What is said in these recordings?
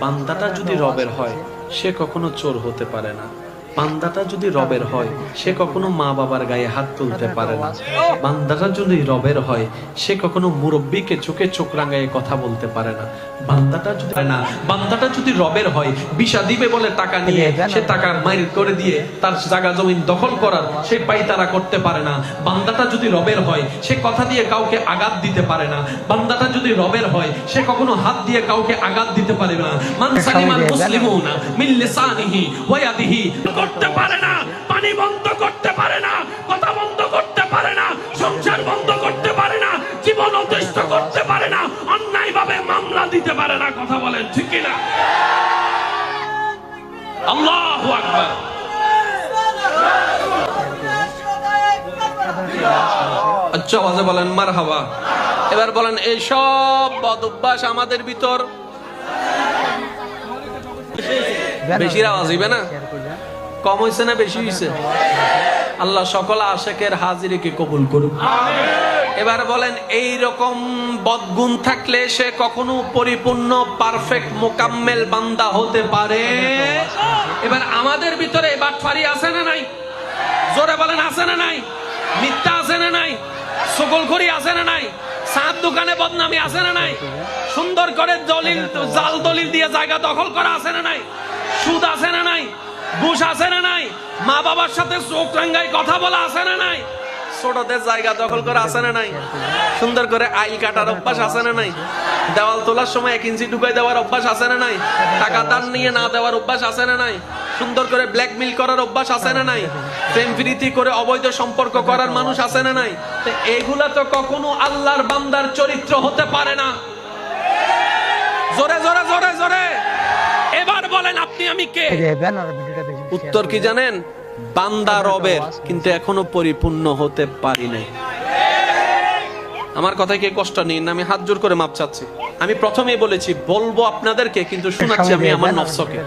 বান্দাটা যদি রবের হয় সে কখনো চোর হতে পারে না। বান্দাটা যদি রবের হয়, সে কখনো মা বাবার গায়ে হাত তুলতে পারে না। বান্দাটা যদি রবের হয়, সে কখনো মুরব্বীকে চোখে চোখ রাঙায় কথা বলতে পারে না। বান্দাটা যদি না, বান্দাটা যদি রবের হয়, বিষা দিবে বলে টাকা নিয়ে, সে টাকা মাইর করে দিয়ে তার জায়গা জমিন দখল করার সে পাইতারা করতে পারে না। বান্দাটা যদি রবের হয়, সে কথা দিয়ে কাউকে আঘাত দিতে পারে না। বান্দাটা যদি রবের হয়, সে কখনো হাত দিয়ে কাউকে আঘাত দিতে পারে না। মান সালিমাল মুসলিমুনা মিন লিসানিহি ওয়া ইয়াদিহি। করতে পারে না, পানি বন্ধ করতে পারে না, কথা বন্ধ করতে পারে না, সংসার বন্ধ করতে পারে না, জীবন অতিষ্ঠ করতে পারে না অন্যায় ভাবে মামলা দিতে পারে না, কথা বলেন, ঠিক না আল্লাহু আকবার। বেশির আওয়াজ হইবে না? কম হয়েছে না বেশি হয়েছে আল্লাহ সকল আশেকের হাজিরিকে কবুল করুক। এবার বলেন এই রকম বদগুণ থাকলে সে কখনো পরিপূর্ণ পারফেক্ট মোকাম্মেল বান্দা হতে পারে? এবার আমাদের ভিতরে বাটফারি আছে না নাই? জোরে বলেন আছে না নাই? মিথ্যা আছে না নাই? সকল করি আছে না নাই? সাত দোকানে বদনামি আছে না নাই? সুন্দর করে দলিল জাল দলিল দিয়ে জায়গা দখল করা আছে না নাই? সুদ আছে ঘুষ আছে না নাই? মা বাবার সাথে চোখ রাঙ্গাই কথা বলা আছে না নাই? ছোটদের জায়গা দখল করা আছে না নাই? সুন্দর করে আইল কাটার অভ্যাস আছে না নাই? দেওয়াল তোলার সময় এক ইঞ্চি ঢুকাই দেওয়ার অভ্যাস আছে না নাই? টাকা দান নিয়ে না দেওয়ার অভ্যাস আছে না নাই? সুন্দর করে ব্ল্যাকমেল করার অভ্যাস আছে না নাই? প্রেম প্রীতি করে অবৈধ সম্পর্ক করার মানুষ আছে না নাই? তো এগুলা তো কখনো আল্লাহর বান্দার চরিত্র হতে পারে না। জোরে জোরে জোরে জোরে। এবার বলেন আপনি আমি কে? উত্তর কি জানেন? বান্দা রবের কিন্তু এখনও পরিপূর্ণ হতে পারি নাই। আমার কথায় কি কষ্ট নেই আমি হাত জোর করে মাপ চাচ্ছি। আমি প্রথমেই বলেছি বলব আপনাদেরকে কিন্তু শোনাচ্ছি আমি আমার নফসকে।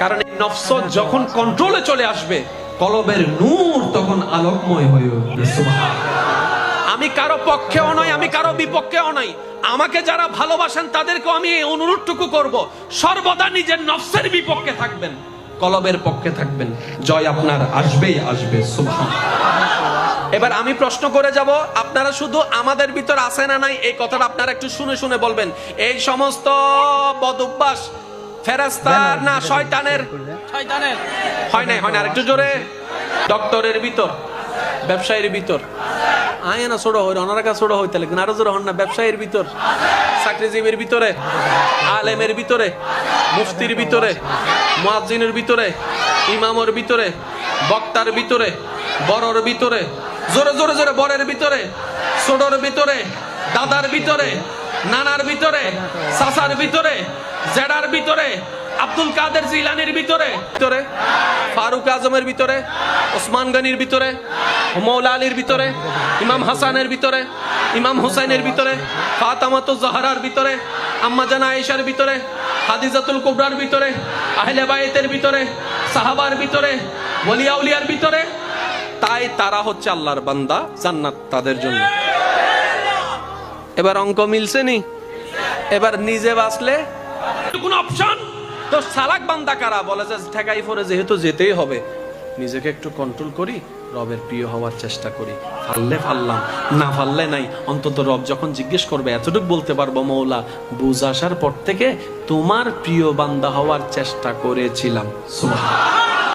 কারণ এই নফস যখন কন্ট্রোলে চলে আসবে কলবের নূর তখন আলোকময় হয়ে উঠবে। সুবহানাল্লাহ। আমি কারও পক্ষেও নয় আমি কারও বিপক্ষেও নয় আমাকে যারা ভালোবাসেন তাদেরকেও আমি এই অনুরোধটুকু করব সর্বদা নিজের নফসের বিপক্ষে থাকবেন কলবের পক্ষে থাকবেন। জয় আপনার আসবেই আসবে সুবহান। এবার আমি প্রশ্ন করে যাব আপনারা শুধু আমাদের ভিতর আছে না নাই এই কথাটা আপনারা একটু শুনে শুনে বলবেন। এই সমস্ত বদভ্যাস ফেরেস্তার না শয়তানের? শয়তানের। হয় নাই হয় না আরেকটু জোরে। ডক্টরের ভিতর ব্যবসায়ীর ভিতর। আয় না ছোট হই অনারা কাছে ছোট হইতে লাগবে আরও জোরে হন না, ব্যবসায়ীর ভিতর, চাকরিজীবীর ভিতরে, আলেমের ভিতরে, মুফতির ভিতরে, মুয়াজ্জিনের ভিতরে, ইমামর ভিতরে, বক্তার ভিতরে, বড়র ভিতরে, জোরে জোরে জোরে বরের ভিতরে, ছোটর ভিতরে, দাদার ভিতরে, নানার ভিতরে সাসার ভিতরে, জেডার ভিতরে, আব্দুল কাদের জিলানির ভিতরে ভিতরে ফারুক আজমের ভিতরে, ওসমান গনির ভিতরে, মৌলা আলীর ভিতরে, ইমাম হাসানের ভিতরে, ইমাম হুসাইনের ভিতরে, ফাতামাতু জাহরার ভিতরে, আম্মা জানা আয়েশার ভিতরে, হাদিজাতুল কুবরার ভিতরে, আহলে বাইতের ভিতরে, সাহাবার ভিতরে, ওলিয়া উলিয়ার ভিতরে। তাই তারা হচ্ছে আল্লাহর বান্দা, জান্নাত তাদের জন্য। এবার অঙ্ক মিলছে নি? এবার নিজে বাঁচলে? কোনো অপশন তো সালাক বান্দা কারা? বলে যে ঠেকাই পরে যেহেতু যেতেই হবে। নিজেকে একটু কন্ট্রোল করি, রবের প্রিয় হওয়ার চেষ্টা করি। ফাললে ফাললাম, না ফাললে নাই। অন্তত রব যখন জিজ্ঞেস করবে, এতটুকু বলতে পারব মৌলা, বুঝ আসার পর থেকে তোমার প্রিয় বান্দা হওয়ার চেষ্টা করেছিলাম। সুবহান